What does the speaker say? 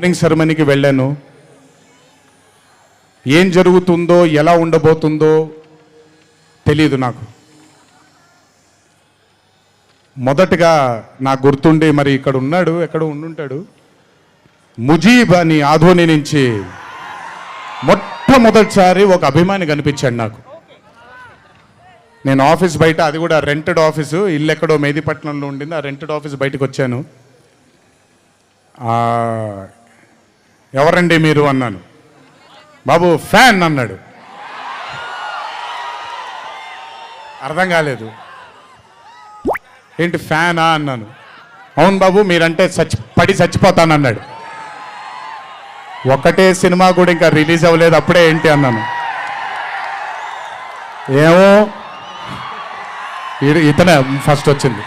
Opening సెరమనీకి వెళ్ళాను. ఏం జరుగుతుందో ఎలా ఉండబోతుందో తెలియదు నాకు. మొదటగా నాకు గుర్తుండి మరి ఇక్కడ ఉన్నాడు ఎక్కడ ఉండుంటాడు. ముజీబ్ అని ఆధోని నుంచి మొట్టమొదటిసారి ఒక అభిమాని కనిపించాడు నాకు. నేను ఆఫీస్ బయట అది కూడా రెంటెడ్ ఆఫీసు ఇల్లు ఎక్కడో మేదిపట్నంలో ఉండింది ఆ రెంటెడ్ ఆఫీస్ బయటకు వచ్చాను. ఎవరండి మీరు అన్నాను. బాబు ఫ్యాన్ అన్నాడు. అర్థం కాలేదు. ఏంటి ఫ్యానా అన్నాను. అవును బాబు మీరంటే చచ్చి పడి చచ్చిపోతానన్నాడు. ఒకటే ఒక్కటే సినిమా కూడా ఇంకా రిలీజ్ అవ్వలేదు అప్పుడే ఏంటి అన్నాను. ఏమో ఇతనే ఫస్ట్ వచ్చింది.